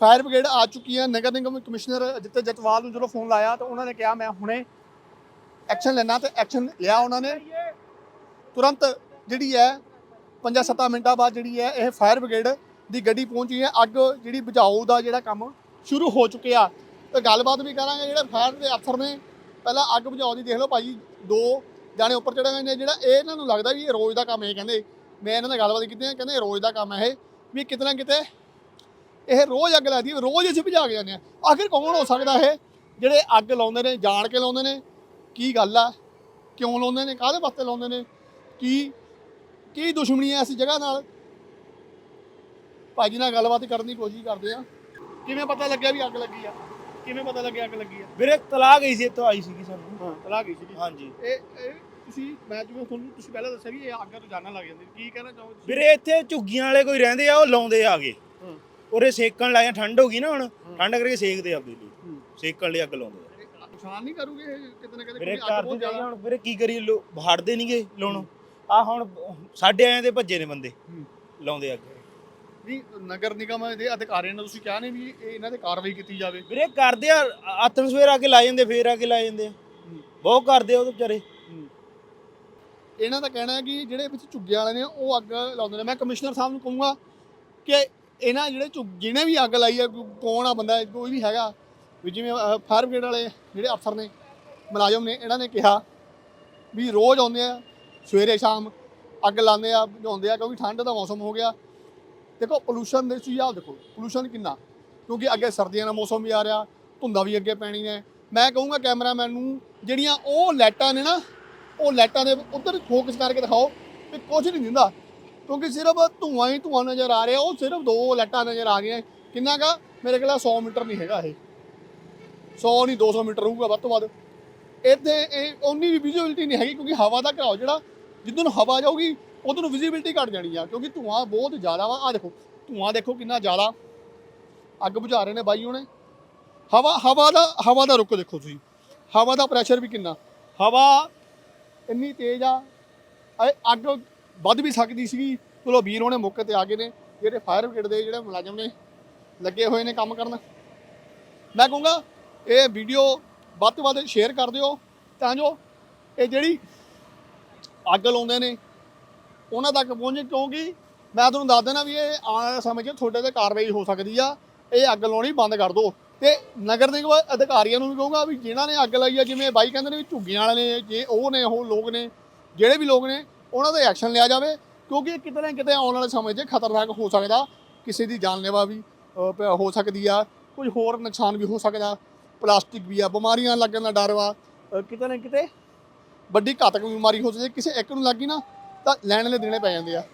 Fire brigade ਆ ਚੁੱਕੀ ਹੈ ਨਗਰ ਨਿਗਮ ਕਮਿਸ਼ਨਰ ਜਿੱਤੇ ਜਤਵਾਲ ਨੂੰ ਜਦੋਂ ਫੋਨ ਲਾਇਆ ਤਾਂ ਉਹਨਾਂ ਨੇ ਕਿਹਾ, ਮੈਂ ਹੁਣੇ ਐਕਸ਼ਨ ਲੈਣਾ ਤੇ ਐਕਸ਼ਨ ਲਿਆ ਉਹਨਾਂ ਨੇ। ਤੁਰੰਤ ਜਿਹੜੀ ਹੈ 5-7 ਮਿੰਟਾਂ ਬਾਅਦ ਜਿਹੜੀ ਹੈ, ਇਹ ਫਾਇਰ ਬ੍ਰਿਗੇਡ ਦੀ ਗੱਡੀ ਪਹੁੰਚੀ ਹੈ। ਅੱਗ ਜਿਹੜੀ ਬੁਝਾਊ ਦਾ ਜਿਹੜਾ ਕੰਮ ਸ਼ੁਰੂ ਹੋ ਚੁੱਕਿਆ। ਤੇ ਗੱਲਬਾਤ ਵੀ ਕਰਾਂਗੇ, ਜਿਹੜੇ ਫਾਇਰ ਦੇ ਅਫਸਰ ਨੇ, ਪਹਿਲਾਂ ਅੱਗ ਬੁਝਾਉ ਦੀ ਦੇਖ ਲਓ ਭਾਜੀ ਦੋ ਜਾਣੇ ਉੱਪਰ ਚੜੇ ਹੋਏ ਨੇ, ਜਿਹੜਾ ਇਹ ਇਹਨਾਂ ਨੂੰ ਲੱਗਦਾ ਵੀ ਇਹ ਰੋਜ਼ ਦਾ ਕੰਮ ਇਹ ਕਹਿੰਦੇ। ਮੈਂ ਇਹਨਾਂ ਨਾਲ ਗੱਲਬਾਤ ਕੀਤੀ ਹੈ, ਕਹਿੰਦੇ ਰੋਜ਼ ਦਾ ਕੰਮ ਹੈ ਇਹ, ਵੀ ਕਿਤੇ ਨਾ ਕਿਤੇ ਇਹ ਰੋਜ਼ ਅੱਗ ਲੱਗਦੀ ਹੈ ਰੋਜ਼ ਅਸੀਂ ਬੁਝਾ ਕੇ ਜਾਂਦੇ ਆ ਆਖਿਰ ਕੌਣ ਹੋ ਸਕਦਾ ਇਹ? ਜਿਹੜੇ ਅੱਗ ਲਾਉਂਦੇ ਨੇ ਜਾਣ ਕੇ ਲਾਉਂਦੇ ਨੇ। ਕੀ ਗੱਲ ਆ? ਕਿਉਂ ਲਾਉਂਦੇ ਨੇ? ਕਾਹਦੇ ਵਾਸਤੇ ਲਾਉਂਦੇ ਨੇ? ਕੀ ਕੀ ਦੁਸ਼ਮਣੀ ਹੈ ਇਸ ਜਗ੍ਹਾ ਨਾਲ? ਭਾਜੀ ਨਾਲ ਗੱਲਬਾਤ ਕਰਨ ਦੀ ਕੋਸ਼ਿਸ਼ ਕਰਦੇ ਆ ਕਿਵੇਂ ਪਤਾ ਲੱਗਿਆ ਵੀ ਅੱਗ ਲੱਗੀ ਆ? ਕਿਵੇਂ ਪਤਾ ਲੱਗਿਆ ਅੱਗ ਲੱਗੀ ਆ? ਵੀਰੇ ਤਲਾ ਗਈ ਸੀ ਇੱਥੋਂ ਆਈ ਸੀਗੀ ਸਾਨੂੰ। ਹਾਂ ਤਲਾ ਗਈ ਸੀ ਹਾਂਜੀ। ਇਹ ਇਹ ਤੁਸੀਂ ਮੈਂ ਜਿਵੇਂ ਤੁਹਾਨੂੰ ਤੁਸੀਂ ਪਹਿਲਾਂ ਦੱਸਿਆ ਵੀ ਇਹ ਅੱਗ ਤੋਂ ਜਾਣਨ ਲੱਗ ਜਾਂਦੀ। ਕੀ ਕਹਿਣਾ ਚਾਹੋਗੇ ਤੁਸੀਂ? ਵੀਰੇ ਇੱਥੇ ਝੁੱਗੀਆਂ ਵਾਲੇ ਕੋਈ ਰਹਿੰਦੇ ਆ ਉਹ ਲਾਉਂਦੇ ਆ ਆਗੇ ਹਾਂ। ਉਰੇ ਸੇਕਣ ਲਾਇਆ ਠੰਡ ਹੋ ਗਈ ਨਾ ਹੁਣ ਠੰਡ ਕਰਕੇ ਸੇਕਦੇ ਆ ਬਿਜਲੀ। ਸੇਕਣ ਲਈ ਅੱਗ ਲਾਉਂਦੇ ਆ। ਨੁਕਸਾਨ ਨਹੀਂ ਕਰੂਗੇ ਇਹ ਕਿਤੇ ਨਾ ਕਿਤੇ ਵੀਰੇ ਕਿਉਂਕਿ ਅੱਗ ਬਹੁਤ ਜ਼ਿਆਦਾ? ਹੁਣ ਵੀਰੇ ਕੀ ਕਰੀਏ ਲੋ ਹਟਦੇ ਨਹੀਂਗੇ ਲਾਉਣੋਂ। ਆ ਹੁਣ ਸਾਡੇ ਆਏ ਦੇ ਭੱਜੇ ਨੇ ਬੰਦੇ ਹੂੰ। ਲਾਉਂਦੇ ਅੱਗ। ਨਹੀਂ ਨਗਰ ਨਿਗਮ ਦੇ ਅਧਿਕਾਰੀਆਂ ਨੂੰ ਤੁਸੀਂ ਕਿਹਾ ਨਹੀਂ ਵੀ ਇਹ ਇਹਨਾਂ ਤੇ ਕਾਰਵਾਈ ਕੀਤੀ ਜਾਵੇ? ਵੀਰੇ ਕਰਦੇ ਆ ਆਤਮ ਸਵੇਰ ਆ ਕੇ ਲਾ ਜਾਂਦੇ ਫੇਰ ਆ ਕੇ ਲਾ ਜਾਂਦੇ ਆ। ਬਹੁਤ ਕਰਦੇ ਆ ਉਹ ਵਿਚਾਰੇ। ਇਹਨਾਂ ਦਾ ਕਹਿਣਾ ਹੈ ਕਿ ਜਿਹੜੇ ਵਿੱਚ ਝੁੱਗੀਆਂ ਵਾਲੇ ਨੇ ਉਹ ਅੱਗ ਲਾਉਂਦੇ ਨੇ। ਮੈਂ ਕਮਿਸ਼ਨਰ ਸਾਹਿਬ ਨੂੰ ਕਹੂੰਗਾ ਕਿ ਇਹਨਾਂ ਜਿਹੜੇ ਝੁੱਗ ਜਿਹਨੇ ਵੀ ਅੱਗ ਲਾਈ ਹੈ ਕੋ- ਕੌਣ ਆ ਬੰਦਾ, ਕੋਈ ਵੀ ਹੈਗਾ, ਵੀ ਜਿਵੇਂ ਫਾਇਰ ਬ੍ਰਿਗੇਡ ਵਾਲੇ ਜਿਹੜੇ ਅਫਸਰ ਨੇ, ਮੁਲਾਜ਼ਮ ਨੇ, ਇਹਨਾਂ ਨੇ ਕਿਹਾ ਵੀ ਰੋਜ਼ ਆਉਂਦੇ ਆ, ਸਵੇਰੇ ਸ਼ਾਮ ਅੱਗ ਲਾਉਂਦੇ ਆ ਬੁਝਾਉਂਦੇ ਆ, ਕਿਉਂਕਿ ਠੰਡ ਦਾ ਮੌਸਮ ਹੋ ਗਿਆ। ਦੇਖੋ ਪੋਲੂਸ਼ਨ ਦੇ ਸੁਝਾਅ ਦੇਖੋ ਪੋਲੂਸ਼ਨ ਕਿੰਨਾ? ਕਿਉਂਕਿ ਅੱਗੇ ਸਰਦੀਆਂ ਦਾ ਮੌਸਮ ਵੀ ਆ ਰਿਹਾ, ਧੁੰਦਾਂ ਵੀ ਅੱਗੇ ਪੈਣੀ ਨੇ ਮੈਂ ਕਹੂੰਗਾ ਕੈਮਰਾਮੈਨ ਨੂੰ, ਜਿਹੜੀਆਂ ਉਹ ਲਾਈਟਾਂ ਨੇ ਨਾ, ਉਹ ਲਾਈਟਾਂ ਦੇ ਉੱਧਰ ਫੋਕਸ ਕਰਕੇ ਦਿਖਾਓ ਕਿ ਕੁਝ ਨਹੀਂ ਦਿੰਦਾ। ਕਿਉਂਕਿ ਸਿਰਫ ਧੂਆਂ ਹੀ ਧੂਆਂ ਨਜ਼ਰ ਆ ਰਿਹਾ, ਉਹ ਸਿਰਫ ਦੋ ਲਾਈਟਾਂ ਨਜ਼ਰ ਆ ਰਹੀਆਂ। ਕਿੰਨਾ ਕਾ? ਮੇਰੇ ਕੋਲ 100 ਮੀਟਰ ਨਹੀਂ ਹੈਗਾ ਇਹ। 100 ਨਹੀਂ 200 ਮੀਟਰ ਹੋਊਗਾ ਵੱਧ ਤੋਂ ਵੱਧ। ਇੱਥੇ ਇਹ ਉਨੀ ਵੀ ਵਿਜ਼ਿਬਿਲਟੀ ਨਹੀਂ ਹੈਗੀ ਕਿਉਂਕਿ ਹਵਾ ਦਾ ਘਰਾਓ ਜਿਹੜਾ, ਜਿੱਦੋਂ ਨੂੰ ਹਵਾ ਜਾਊਗੀ ਉਦੋਂ ਨੂੰ ਵਿਜ਼ਿਬਿਲਟੀ ਘਟ ਜਾਣੀ ਆ। ਕਿਉਂਕਿ ਧੂਆਂ ਬਹੁਤ ਜ਼ਿਆਦਾ ਵਾ। ਆ ਦੇਖੋ, ਧੂਆਂ ਦੇਖੋ ਕਿੰਨਾ ਜ਼ਿਆਦਾ। ਅੱਗ ਬੁਝਾ ਰਹੇ ਨੇ ਬਾਈ ਉਹਨੇ ਹਵਾ ਹਵਾ ਦਾ ਹਵਾ ਦਾ ਰੁੱਖ ਦੇਖੋ ਤੁਸੀਂ। ਹਵਾ ਦਾ ਪ੍ਰੈਸ਼ਰ ਵੀ ਕਿੰਨਾ। ਹਵਾ ਇੰਨੀ ਤੇਜ਼ ਆ। ਅੱਗ ਵੱਧ ਵੀ ਸਕਦੀ ਸੀਗੀ। ਚਲੋ ਵੀਰ ਉਹਨੇ ਮੌਕੇ ਤੇ ਆ ਗਏ ਨੇ, ਜਿਹੜੇ ਫਾਇਰ ਬ੍ਰਿਗੇਡ ਦੇ ਜਿਹੜੇ ਮੁਲਾਜ਼ਮ ਨੇ, ਲੱਗੇ ਹੋਏ ਨੇ ਕੰਮ ਕਰਨ। ਮੈਂ ਕਹੂੰਗਾ, ਇਹ ਵੀਡੀਓ ਵੱਧ ਤੋਂ ਵੱਧ ਸ਼ੇਅਰ ਕਰ ਦਿਓ। ਤਾਂ ਜੋ ਇਹ ਜਿਹੜੀ ਅੱਗ ਲਾਉਂਦੇ ਨੇ, ਉਹਨਾਂ ਤੱਕ ਪਹੁੰਚੇ। ਕਿਉਂਕਿ ਮੈਂ ਤੁਹਾਨੂੰ ਦੱਸ ਦੇਣਾ ਵੀ ਇਹ ਆਉਣ ਵਾਲੇ ਸਮੇਂ 'ਚ ਤੁਹਾਡੇ ਤੇ ਕਾਰਵਾਈ ਹੋ ਸਕਦੀ ਆ। ਇਹ ਅੱਗ ਲਾਉਣੀ ਬੰਦ ਕਰ ਦਿਓ। ਤੇ ਨਗਰ ਨਿਗਮ ਅਧਿਕਾਰੀਆਂ ਨੂੰ ਵੀ ਕਹੂੰਗਾ ਵੀ ਜਿਨ੍ਹਾਂ ਨੇ ਅੱਗ ਲਾਈ ਆ, ਜਿਵੇਂ ਬਾਈ ਕਹਿੰਦੇ ਨੇ ਵੀ ਝੁੱਗੀਆਂ ਵਾਲੇ ਨੇ, ਜੇ ਉਹ ਨੇ, ਉਹ ਲੋਕ ਨੇ, ਜਿਹੜੇ ਵੀ ਲੋਕ ਨੇ ਉਹਨਾਂ ਤੇ ਐਕਸ਼ਨ ਲਿਆ ਜਾਵੇ, ਕਿਉਂਕਿ ਇਹ ਕਿਤੇ ਨਾ ਕਿਤੇ ਆਉਣ ਵਾਲੇ ਸਮੇਂ 'ਚ ਖਤਰਨਾਕ ਹੋ ਸਕਦਾ, ਕਿਸੇ ਦੀ ਜਾਨਲੇਵਾ ਵੀ ਪ- ਹੋ ਸਕਦੀ ਆ ਕੁਝ ਹੋਰ ਨੁਕਸਾਨ ਵੀ ਹੋ ਸਕਦਾ, ਪਲਾਸਟਿਕ ਵੀ ਆ, ਬਿਮਾਰੀਆਂ ਲੱਗਣ ਦਾ ਡਰ ਵਾ ਕਿਤੇ ਨਾ ਕਿਤੇ ਵੱਡੀ ਘਾਤਕ ਬਿਮਾਰੀ ਹੋ ਸਕਦੀ, ਕਿਸੇ ਇੱਕ ਨੂੰ ਲੱਗੀ ਨਾ, ਤਾਂ ਲੈਣ ਵਾਲੇ ਦੇਣੇ ਪੈ ਜਾਂਦੇ ਆ।